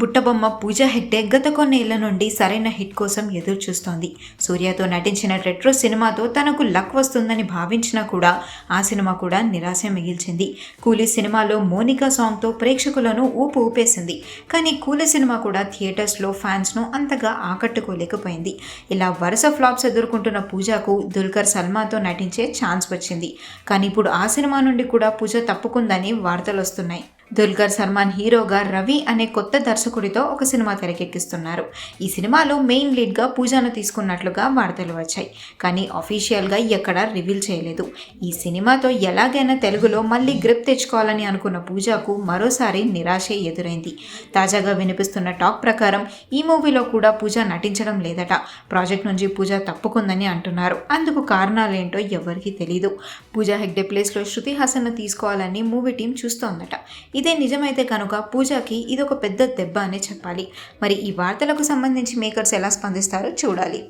బుట్టబొమ్మ పూజా హెగ్డే గత కొన్నేళ్ళ నుండి సరైన హిట్ కోసం ఎదురు చూస్తోంది సూర్యతో నటించిన రెట్రో సినిమాతో తనకు లక్ వస్తుందని భావించినా కూడా ఆ సినిమా కూడా నిరాశ మిగిల్చింది. కూలీ సినిమాలో మోనికా సాంగ్తో ప్రేక్షకులను ఊపు ఊపేసింది. కానీ కూలీ సినిమా కూడా థియేటర్స్లో ఫ్యాన్స్ను అంతగా ఆకట్టుకోలేకపోయింది. ఇలా వరుస ఫ్లాప్స్ ఎదుర్కొంటున్న పూజకు దుల్కర్ సల్మాతో నటించే ఛాన్స్ వచ్చింది. కానీ ఇప్పుడు ఆ సినిమా నుండి కూడా పూజ తప్పుకుందని వార్తలు వస్తున్నాయి దుల్కర్ సల్మాన్ హీరోగా రవి అనే కొత్త దర్శకుడితో ఒక సినిమా తెరకెక్కిస్తున్నారు. ఈ సినిమాలో మెయిన్ లీడ్గా పూజను తీసుకున్నట్లుగా వార్తలు వచ్చాయి. కానీ అఫీషియల్గా ఎక్కడా రివీల్ చేయలేదు. ఈ సినిమాతో ఎలాగైనా తెలుగులో మళ్ళీ గ్రిప్ తెచ్చుకోవాలని అనుకున్న పూజకు మరోసారి నిరాశే ఎదురైంది. తాజాగా వినిపిస్తున్న టాక్ ప్రకారం ఈ మూవీలో కూడా పూజ నటించడం లేదట. ప్రాజెక్ట్ నుంచి పూజ తప్పుకుందని అంటున్నారు. అందుకు కారణాలేంటో ఎవరికీ తెలియదు పూజా హెగ్డే ప్లేస్లో శృతి హాసన్ను తీసుకోవాలని మూవీ టీం చూస్తోందట. ఇదే నిజమైతే కనుక పూజకి ఇది ఒక పెద్ద దెబ్బ అనే చెప్పాలి మరి ఈ వార్తలకు సంబంధించి మేకర్స్ ఎలా స్పందిస్తారో చూడాలి